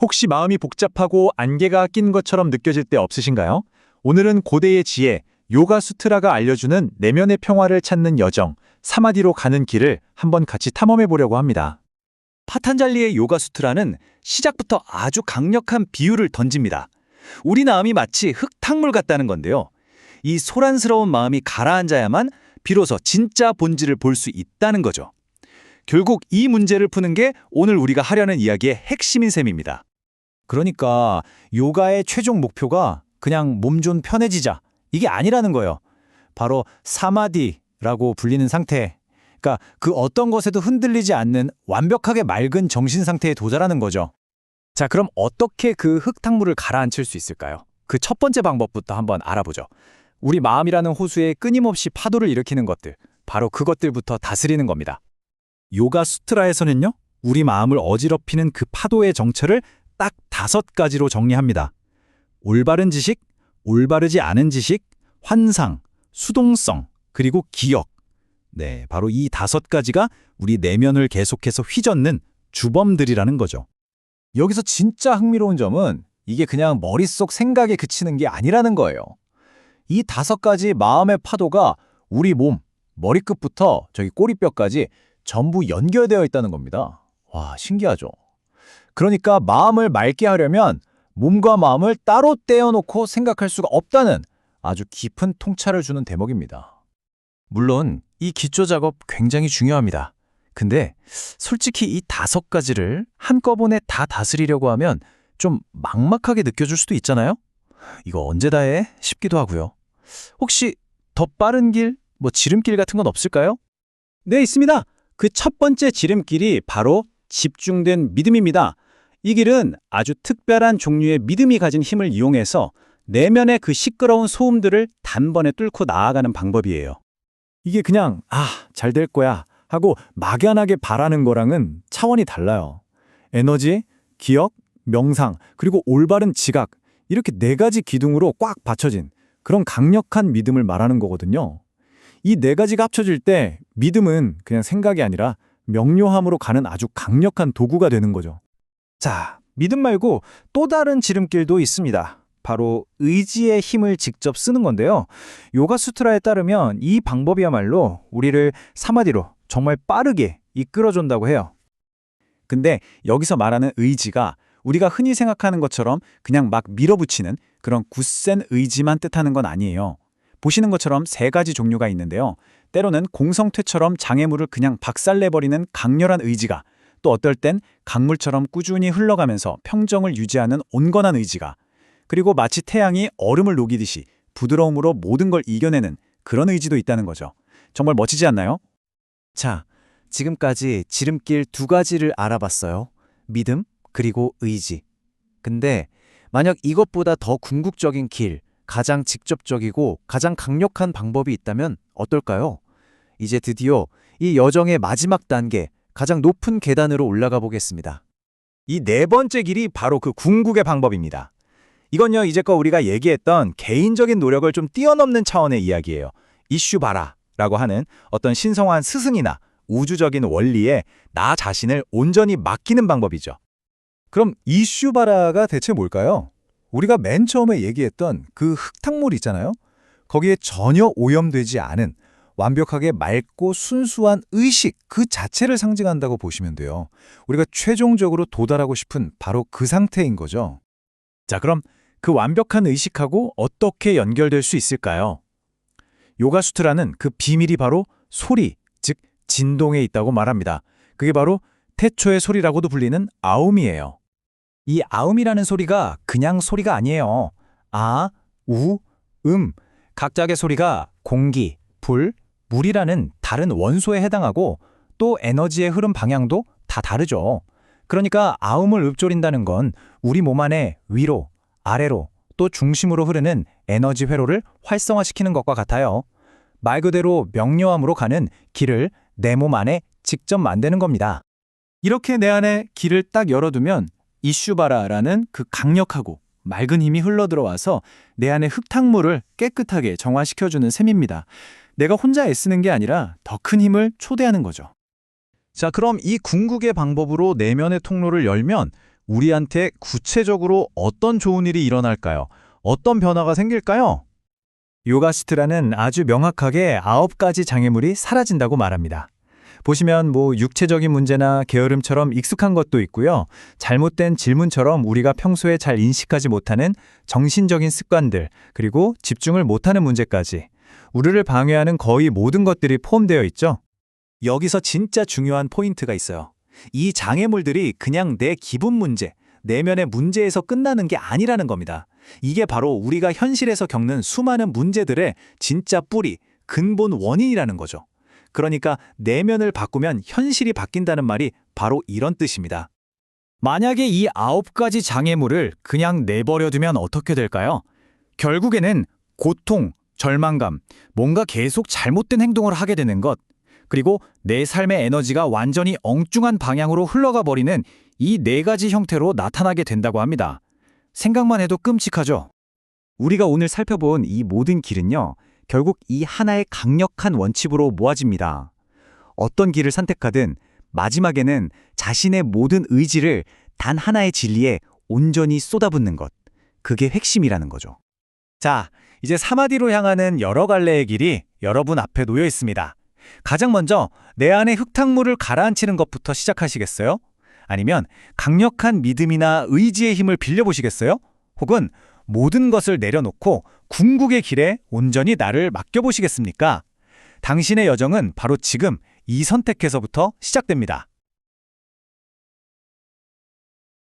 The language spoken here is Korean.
혹시 마음이 복잡하고 안개가 낀 것처럼 느껴질 때 없으신가요? 오늘은 고대의 지혜, 요가 수트라가 알려주는 내면의 평화를 찾는 여정, 사마디로 가는 길을 한번 같이 탐험해 보려고 합니다. 파탄잘리의 요가 수트라는 시작부터 아주 강력한 비유를 던집니다. 우리 마음이 마치 흙탕물 같다는 건데요. 이 소란스러운 마음이 가라앉아야만 비로소 진짜 본질을 볼 수 있다는 거죠. 결국 이 문제를 푸는 게 오늘 우리가 하려는 이야기의 핵심인 셈입니다. 그러니까 요가의 최종 목표가 그냥 몸 좀 편해지자 이게 아니라는 거예요. 바로 사마디라고 불리는 상태. 그러니까 그 어떤 것에도 흔들리지 않는 완벽하게 맑은 정신 상태에 도달하는 거죠. 자, 그럼 어떻게 그 흙탕물을 가라앉힐 수 있을까요? 그 첫 번째 방법부터 한번 알아보죠. 우리 마음이라는 호수에 끊임없이 파도를 일으키는 것들, 바로 그것들부터 다스리는 겁니다. 요가 수트라에서는요, 우리 마음을 어지럽히는 그 파도의 정체를 딱 다섯 가지로 정리합니다. 올바른 지식, 올바르지 않은 지식, 환상, 수동성, 그리고 기억. 네, 바로 이 다섯 가지가 우리 내면을 계속해서 휘젓는 주범들이라는 거죠. 여기서 진짜 흥미로운 점은 이게 그냥 머릿속 생각에 그치는 게 아니라는 거예요. 이 다섯 가지 마음의 파도가 우리 몸, 머리끝부터 저기 꼬리뼈까지 전부 연결되어 있다는 겁니다. 와, 신기하죠? 그러니까 마음을 맑게 하려면 몸과 마음을 따로 떼어놓고 생각할 수가 없다는 아주 깊은 통찰을 주는 대목입니다. 물론 이 기초 작업 굉장히 중요합니다. 근데 솔직히 이 다섯 가지를 한꺼번에 다 다스리려고 하면 좀 막막하게 느껴질 수도 있잖아요? 이거 언제 다 해? 싶기도 하고요. 혹시 더 빠른 길, 뭐 지름길 같은 건 없을까요? 네, 있습니다. 그 첫 번째 지름길이 바로 집중된 믿음입니다. 이 길은 아주 특별한 종류의 믿음이 가진 힘을 이용해서 내면의 그 시끄러운 소음들을 단번에 뚫고 나아가는 방법이에요. 이게 그냥 아, 잘 될 거야 하고 막연하게 바라는 거랑은 차원이 달라요. 에너지, 기억, 명상, 그리고 올바른 지각 이렇게 네 가지 기둥으로 꽉 받쳐진 그런 강력한 믿음을 말하는 거거든요. 이 네 가지가 합쳐질 때 믿음은 그냥 생각이 아니라 명료함으로 가는 아주 강력한 도구가 되는 거죠. 자, 믿음 말고 또 다른 지름길도 있습니다. 바로 의지의 힘을 직접 쓰는 건데요. 요가 수트라에 따르면 이 방법이야말로 우리를 사마디로 정말 빠르게 이끌어준다고 해요. 근데 여기서 말하는 의지가 우리가 흔히 생각하는 것처럼 그냥 막 밀어붙이는 그런 굳센 의지만 뜻하는 건 아니에요. 보시는 것처럼 세 가지 종류가 있는데요. 때로는 공성퇴처럼 장애물을 그냥 박살내버리는 강렬한 의지가 또 어떨 땐 강물처럼 꾸준히 흘러가면서 평정을 유지하는 온건한 의지가 그리고 마치 태양이 얼음을 녹이듯이 부드러움으로 모든 걸 이겨내는 그런 의지도 있다는 거죠. 정말 멋지지 않나요? 자, 지금까지 지름길 두 가지를 알아봤어요. 믿음, 그리고 의지. 근데 만약 이것보다 더 궁극적인 길, 가장 직접적이고 가장 강력한 방법이 있다면 어떨까요? 이제 드디어 이 여정의 마지막 단계, 가장 높은 계단으로 올라가 보겠습니다. 이 네 번째 길이 바로 그 궁극의 방법입니다. 이건요, 이제껏 우리가 얘기했던 개인적인 노력을 좀 뛰어넘는 차원의 이야기예요. 이슈 바라 라고 하는 어떤 신성한 스승이나 우주적인 원리에 나 자신을 온전히 맡기는 방법이죠. 그럼 이슈 바라가 대체 뭘까요? 우리가 맨 처음에 얘기했던 그 흙탕물 있잖아요. 거기에 전혀 오염되지 않은 완벽하게 맑고 순수한 의식 그 자체를 상징한다고 보시면 돼요. 우리가 최종적으로 도달하고 싶은 바로 그 상태인 거죠. 자, 그럼 그 완벽한 의식하고 어떻게 연결될 수 있을까요? 요가 수트라는 그 비밀이 바로 소리, 즉 진동에 있다고 말합니다. 그게 바로 태초의 소리라고도 불리는 아움이에요. 이 아움이라는 소리가 그냥 소리가 아니에요. 아, 우, 음. 각각의 소리가 공기, 불, 물이라는 다른 원소에 해당하고 또 에너지의 흐름 방향도 다 다르죠. 그러니까 아움을 읊조린다는 건 우리 몸 안에 위로, 아래로, 또 중심으로 흐르는 에너지 회로를 활성화시키는 것과 같아요. 말 그대로 명료함으로 가는 길을 내 몸 안에 직접 만드는 겁니다. 이렇게 내 안에 길을 딱 열어두면 이슈바라라는 그 강력하고 맑은 힘이 흘러들어와서 내 안의 흙탕물을 깨끗하게 정화시켜주는 셈입니다. 내가 혼자 애쓰는 게 아니라 더 큰 힘을 초대하는 거죠. 자, 그럼 이 궁극의 방법으로 내면의 통로를 열면 우리한테 구체적으로 어떤 좋은 일이 일어날까요? 어떤 변화가 생길까요? 요가수트라는 아주 명확하게 아홉 가지 장애물이 사라진다고 말합니다. 보시면 뭐 육체적인 문제나 게으름처럼 익숙한 것도 있고요. 잘못된 질문처럼 우리가 평소에 잘 인식하지 못하는 정신적인 습관들, 그리고 집중을 못하는 문제까지 우리를 방해하는 거의 모든 것들이 포함되어 있죠. 여기서 진짜 중요한 포인트가 있어요. 이 장애물들이 그냥 내 기분 문제, 내면의 문제에서 끝나는 게 아니라는 겁니다. 이게 바로 우리가 현실에서 겪는 수많은 문제들의 진짜 뿌리, 근본 원인이라는 거죠. 그러니까 내면을 바꾸면 현실이 바뀐다는 말이 바로 이런 뜻입니다. 만약에 이 아홉 가지 장애물을 그냥 내버려 두면 어떻게 될까요? 결국에는 고통, 절망감, 뭔가 계속 잘못된 행동을 하게 되는 것, 그리고 내 삶의 에너지가 완전히 엉뚱한 방향으로 흘러가 버리는 이 네 가지 형태로 나타나게 된다고 합니다. 생각만 해도 끔찍하죠? 우리가 오늘 살펴본 이 모든 길은요, 결국 이 하나의 강력한 원칙으로 모아집니다. 어떤 길을 선택하든 마지막에는 자신의 모든 의지를 단 하나의 진리에 온전히 쏟아붓는 것. 그게 핵심이라는 거죠. 자, 이제 사마디로 향하는 여러 갈래의 길이 여러분 앞에 놓여 있습니다. 가장 먼저 내 안에 흙탕물을 가라앉히는 것부터 시작하시겠어요? 아니면 강력한 믿음이나 의지의 힘을 빌려보시겠어요? 혹은 모든 것을 내려놓고 궁극의 길에 온전히 나를 맡겨보시겠습니까? 당신의 여정은 바로 지금 이 선택에서부터 시작됩니다.